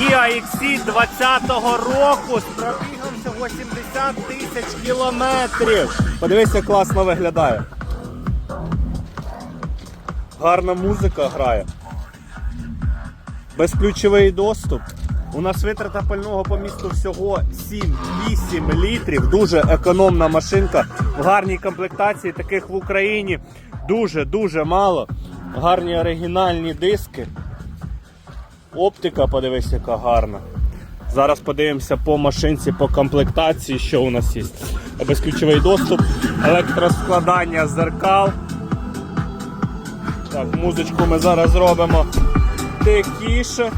XC 20-го року з пробігом всього 70 тисяч кілометрів. Подивись, як класно виглядає. Гарна музика грає. Безключовий доступ. У нас витрата пального по місту всього 7-8 літрів. Дуже економна машинка в гарній комплектації. Таких в Україні дуже-дуже мало. Гарні оригінальні диски. Оптика, подивись, яка гарна. Зараз подивимося по машинці, по комплектації, що у нас є. Безключовий доступ, електроскладання зеркал. Так, музичку ми зараз зробимо тихіше.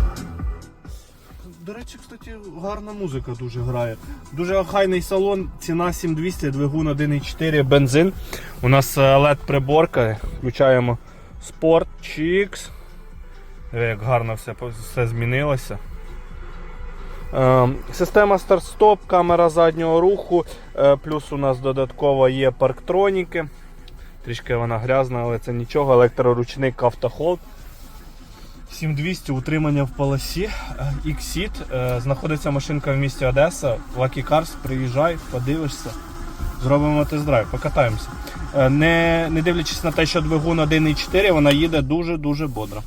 До речі, кстати, гарна музика дуже грає. Дуже охайний салон, ціна 7200, двигун 1.4, бензин. У нас led приборка включаємо спорт, чікс. Як гарно все, все змінилося. Е, Система старт-стоп, камера заднього руху, е, плюс у нас додатково є парктроніки. Трішки вона грязна, але це нічого. Електроручник автохолд. 7200 утримання в полосі. Е, Xit. Е, Знаходиться машинка в місті Одеса. Lucky Cars, приїжджай, подивишся. Зробимо тест-драйв, покатаємося. Е, Не, не дивлячись на те, що двигун 1.4, вона їде дуже-дуже бодро.